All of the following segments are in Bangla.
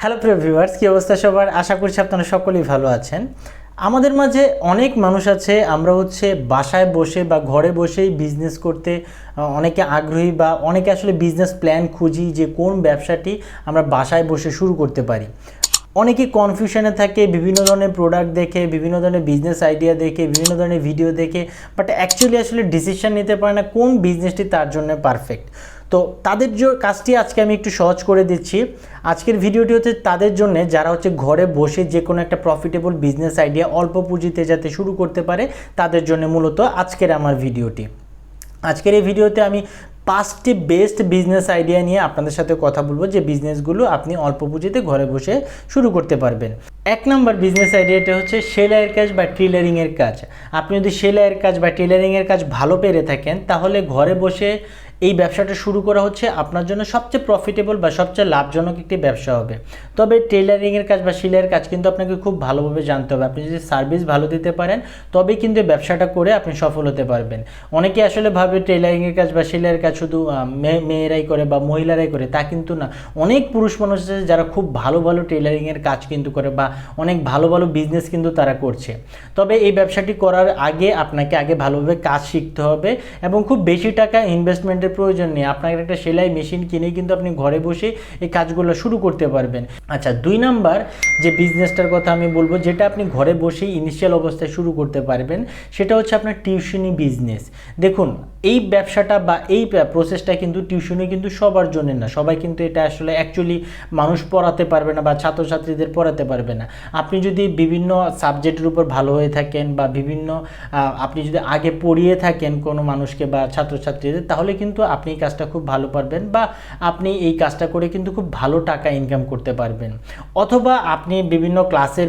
হ্যালো প্রিয় ভিউয়ার্স কী অবস্থা সবার? আশা করছি আপনারা সকলেই ভালো আছেন। আমাদের মাঝে অনেক মানুষ আছে, আমরা হচ্ছে বাসায় বসে বা ঘরে বসেই বিজনেস করতে অনেকে আগ্রহী বা অনেকে আসলে বিজনেস প্ল্যান খুঁজি যে কোন ব্যবসাটি আমরা বাসায় বসে শুরু করতে পারি। অনেকে কনফিউশনে থাকে, বিভিন্ন ধরনের প্রোডাক্ট দেখে, বিভিন্ন ধরনের বিজনেস আইডিয়া দেখে, বিভিন্ন ধরনের ভিডিও দেখে বাট অ্যাকচুয়ালি আসলে ডিসিশন নিতে পারে না কোন বিজনেসটি তার জন্য পারফেক্ট তো তাদের যে কাজটি আজকে আমি একটু সহজ করে দিচ্ছি। আজকের ভিডিওটি হচ্ছে তাদের জন্য যারা হচ্ছে ঘরে বসে যে কোনো একটা প্রফিটেবল বিজনেস আইডিয়া অল্প পুঁজিতে যাতে শুরু করতে পারে, তাদের জন্য মূলত আজকের আমার ভিডিওটি আজকের এই ভিডিওতে আমি পাঁচটি বেস্ট বিজনেস আইডিয়া নিয়ে আপনাদের সাথে কথা বলব যে বিজনেসগুলো আপনি অল্প পুঁজিতে ঘরে বসে শুরু করতে পারবেন। এক নম্বর বিজনেস আইডিয়াটা হচ্ছে সেলাইয়ের কাজ বা টেলারিংয়ের কাজ। আপনি যদি সেলাইয়ের কাজ বা টেলারিংয়ের কাজ ভালো পেরে থাকেন, তাহলে ঘরে বসে এই ব্যবসাটা শুরু করা হচ্ছে আপনার জন্য সবচেয়ে প্রফিটেবল বা সবচেয়ে লাভজনক একটি ব্যবসা হবে। তবে টেলারিংয়ের কাজ বা সেলাইয়ের কাজ কিন্তু আপনাকে খুব ভালোভাবে জানতে হবে। আপনি যদি সার্ভিস ভালো দিতে পারেন, তবে কিন্তু ব্যবসাটা করে আপনি সফল হতে পারবেন। অনেকে আসলে ভাবে টেলারিংয়ের কাজ বা সেলাইয়ের কাজ শুধু মেয়ে- মেয়েরাই করে বা মহিলারাই করে, তা কিন্তু না। অনেক পুরুষ মানুষ আছে যারা খুব ভালো ভালো টেলারিংয়ের কাজ কিন্তু করে বা অনেক ভালো ভালো বিজনেস কিন্তু তারা করছে। তবে এই ব্যবসাটি করার আগে আপনাকে আগে ভালোভাবে কাজ শিখতে হবে এবং খুব বেশি টাকা ইনভেস্টমেন্টের প্রয়োজন নেই। আপনার একটা সেলাই মেশিন কিনে কিন্তু আপনি ঘরে বসে এই কাজগুলো শুরু করতে পারবেন। আচ্ছা দুই নাম্বার যে বিজনেসটার কথা আমি বলব, যেটা আপনি ঘরে বসেই ইনিশিয়াল অবস্থায় শুরু করতে পারবেন, সেটা হচ্ছে আপনার টিউশনি বিজনেস দেখুন, এই ব্যবসাটা বা এই প্রসেসটা কিন্তু টিউশনি কিন্তু সবার জন্য না। সবাই কিন্তু এটা আসলে অ্যাকচুয়ালি মানুষ পড়াতে পারবে না বা ছাত্রছাত্রীদের পড়াতে পারবে না। আপনি যদি বিভিন্ন সাবজেক্টের উপর ভালো হয়ে থাকেন বা বিভিন্ন আপনি যদি আগে পড়িয়ে থাকেন কোনো মানুষকে বা ছাত্রছাত্রীদের, তাহলে কিন্তু আপনি এই কাজটা খুব ভালো পারবেন বা আপনি এই কাজটা করে কিন্তু খুব ভালো টাকা ইনকাম করতে পারবেন। অথবা আপনি বিভিন্ন ক্লাসের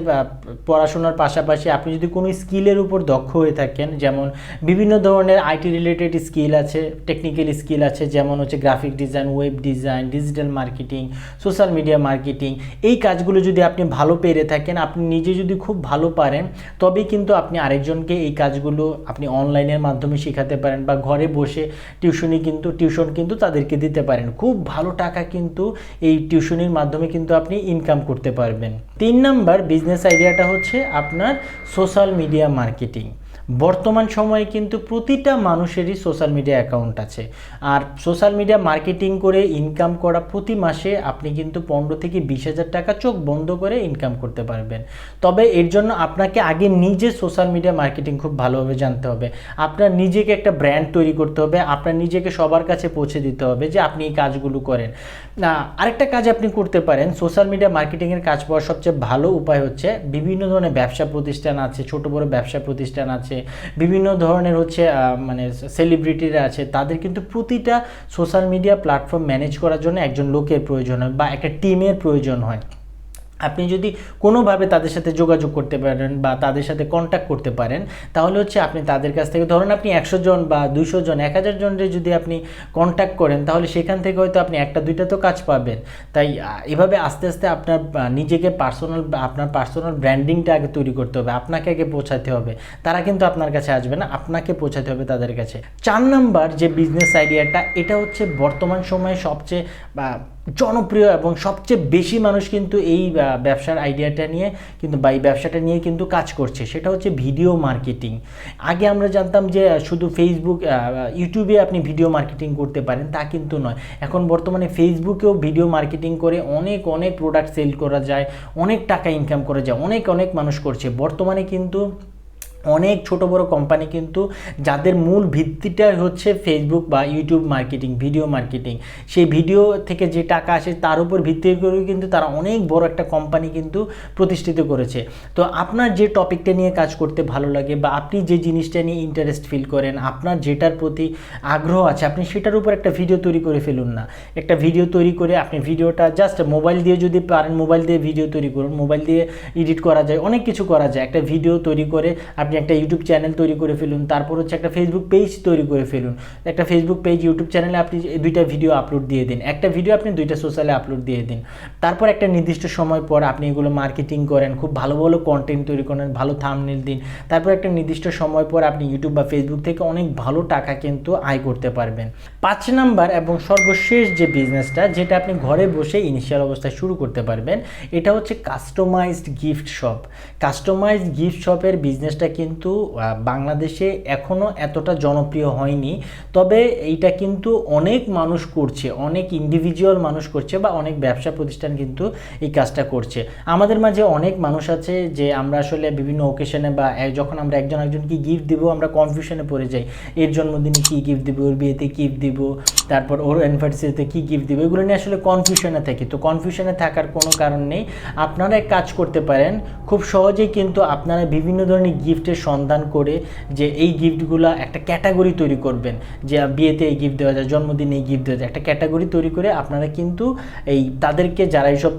পড়াশোনার পাশাপাশি আপনি যদি কোনো স্কিলের উপর দক্ষ হয়ে থাকেন, যেমন বিভিন্ন ধরনের আইটি রিলেটেড স্কিল আছে টেকনিক্যাল স্কিল আছে, যেমন হচ্ছে graphic design web design digital marketing social media marketing এই কাজগুলো যদি আপনি ভালো পেরে থাকেন, আপনি নিজে যদি খুব ভালো পারেন, তবেই কিন্তু আপনি আরেকজনকে এই কাজগুলো আপনি অনলাইনের মাধ্যমে শেখাতে পারেন বা ঘরে বসে টিউশনি কিন্তু টিউশন কিন্তু তাদেরকে দিতে পারেন। খুব ভালো টাকা কিন্তু এই টিউশনির মাধ্যমে কিন্তু আপনি ইনকাম করতে পারবেন। তিন নাম্বার বিজনেস আইডিয়াটা হচ্ছে আপনার সোশ্যাল মিডিয়া মার্কেটিং বর্তমান সময়ে কিন্তু প্রতিটা মানুষেরই সোশ্যাল মিডিয়া অ্যাকাউন্ট আছে। আর সোশ্যাল মিডিয়া মার্কেটিং করে ইনকাম করা প্রতি মাসে আপনি কিন্তু পনেরো থেকে বিশ হাজার টাকা চোখ বন্ধ করে ইনকাম করতে পারবেন। তবে এর জন্য আপনাকে আগে নিজে সোশ্যাল মিডিয়া মার্কেটিং খুব ভালোভাবে জানতে হবে। আপনার নিজেকে একটা ব্র্যান্ড তৈরি করতে হবে, আপনার নিজেকে সবার কাছে পৌঁছে দিতে হবে যে আপনি এই কাজগুলো করেন। আরেকটা কাজ আপনি করতে পারেন সোশ্যাল মিডিয়া মার্কেটিংয়ের কাজ পাওয়ার সবচেয়ে ভালো উপায় হচ্ছে বিভিন্ন ধরনের ব্যবসা প্রতিষ্ঠান আছে, ছোট বড় ব্যবসা প্রতিষ্ঠান আছে বিভিন্ন ধরনের হচ্ছে মানে সেলিব্রিটিরা আছে, তাদের কিন্তু প্রতিটা সোশ্যাল মিডিয়া প্ল্যাটফর্ম ম্যানেজ করার জন্য একজন লোকের প্রয়োজন হয় বা একটা টিমের প্রয়োজন হয়। আপনি যদি কোনোভাবে তাদের সাথে যোগাযোগ করতে পারেন বা তাদের সাথে কন্ট্যাক্ট করতে পারেন, তাহলে হচ্ছে আপনি তাদের কাছ থেকে, ধরুন আপনি একশো জন বা দুশো জন, এক হাজার জনের যদি আপনি কন্ট্যাক্ট করেন, তাহলে সেখান থেকে হয়তো আপনি একটা, দুইটা তো কাজ পাবেন। তাই এভাবে আস্তে আস্তে আপনার নিজেকে পার্সোনাল আপনার পার্সোনাল ব্র্যান্ডিংটা আগে তৈরি করতে হবে, আপনাকে আগে পৌঁছাতে হবে। তারা কিন্তু আপনার কাছে আসবে না, আপনাকে পৌঁছাতে হবে তাদের কাছে। চার নাম্বার যে বিজনেস আইডিয়াটা এটা হচ্ছে বর্তমান সময়ে সবচেয়ে জনপ্রিয় এবং সবচেয়ে বেশি মানুষ কিন্তু এই ব্যবসার আইডিয়াটা নিয়ে কিন্তু বা এই ব্যবসাটা নিয়ে কিন্তু কাজ করছে। সেটা হচ্ছে ভিডিও মার্কেটিং আগে আমরা জানতাম যে শুধু ফেসবুক ইউটিউবে আপনি ভিডিও মার্কেটিং করতে পারেন, তা কিন্তু নয়। এখন বর্তমানে ফেসবুকেও ভিডিও মার্কেটিং করে অনেক অনেক প্রোডাক্ট সেল করা যায়, অনেক টাকা ইনকাম করা যায়, অনেক অনেক মানুষ করছে। বর্তমানে কিন্তু অনেক ছোট বড় কোম্পানি কিন্তু যাদের মূল ভিত্তিটা হচ্ছে ফেসবুক বা ইউটিউব মার্কেটিং ভিডিও মার্কেটিং সেই ভিডিও থেকে যে টাকা আসে তার উপর ভিত্তি করেও কিন্তু তারা অনেক বড় একটা কোম্পানি কিন্তু প্রতিষ্ঠিত করেছে। তো আপনার যে টপিকটা নিয়ে কাজ করতে ভালো লাগে বা আপনি যে জিনিসটা নিয়ে ইন্টারেস্ট ফিল করেন, আপনার যেটার প্রতি আগ্রহ আছে, আপনি সেটার উপর একটা ভিডিও তৈরি করে ফেলুন না। একটা ভিডিও তৈরি করে আপনি ভিডিওটা জাস্ট মোবাইল দিয়ে যদি পারেন মোবাইল দিয়ে ভিডিও তৈরি করুন মোবাইল দিয়ে এডিট করা যায়, অনেক কিছু করা যায়। একটা ভিডিও তৈরি করে আপনি একটা ইউটিউব চ্যানেল তৈরি করে ফেলুন, তারপর হচ্ছে একটা ফেসবুক পেজ তৈরি করে ফেলুন। একটা ফেসবুক পেজ ইউটিউব চ্যানেলে আপনি দুইটা ভিডিও আপলোড দিয়ে দিন। একটা ভিডিও আপনি দুইটা সোশ্যালে আপলোড দিয়ে দিন। তারপর একটা নির্দিষ্ট সময় পর আপনি এগুলো মার্কেটিং করেন, খুব ভালো ভালো কন্টেন্ট তৈরি করেন, ভালো থামনেল দিন। তারপর একটা নির্দিষ্ট সময় পর আপনি ইউটিউব বা ফেসবুক থেকে অনেক ভালো টাকা কিন্তু আয় করতে পারবেন। পাঁচ নাম্বার এবং সর্বশেষ যে বিজনেসটা যেটা আপনি ঘরে বসে ইনিশিয়াল অবস্থায় শুরু করতে পারবেন, এটা হচ্ছে customized gift shop customized gift শপের বিজনেসটা কিন্তু আহ, বাংলাদেশে এখনও এতটা জনপ্রিয় হয়নি। তবে এইটা কিন্তু অনেক মানুষ করছে অনেক ইন্ডিভিজুয়াল মানুষ করছে বা অনেক ব্যবসা প্রতিষ্ঠান কিন্তু এই কাজটা করছে। আমাদের মাঝে অনেক মানুষ আছে যে আমরা আসলে বিভিন্ন ওকেশনে বা যখন আমরা একজন একজনকে গিফট দিব আমরা কনফিউশনে পড়ে যাই। এর জন্মদিনে কী গিফট দিব ওর বিয়েতে গিফট দিব তারপর ওর অ্যানিভার্সারিতে কী গিফট দিব এগুলো নিয়ে আসলে কনফিউশনে থাকি। তো কনফিউশনে থাকার কোনো কারণ নেই। আপনারা এক কাজ করতে পারেন খুব সহজেই কিন্তু আপনারা বিভিন্ন ধরনের গিফটের সন্ধান করে যে এই গিফটগুলো একটা ক্যাটাগরি তৈরি করবেন। যে বিয়েতে এই গিফট দেওয়া যায়, জন্মদিনে এই গিফট দেওয়া যায়, একটা ক্যাটাগরি তৈরি করে আপনারা কিন্তু এই তাদেরকে যারা এইসব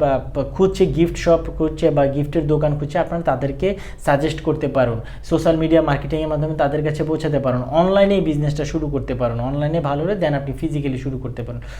খুঁজছে গিফট শপ খুঁজছে বা গিফটের দোকান খুঁজছে, আপনারা তাদেরকে সাজেস্ট করতে পারুন। সোশ্যাল মিডিয়া মার্কেটিংয়ের মাধ্যমে তাদের কাছে পৌঁছাতে পারুন। অনলাইনে এই বিজনেসটা শুরু করতে পারুন। অনলাইনে ভালো হলে দেন আপনি ফিজিক্যালি শুরু করতে পারেন।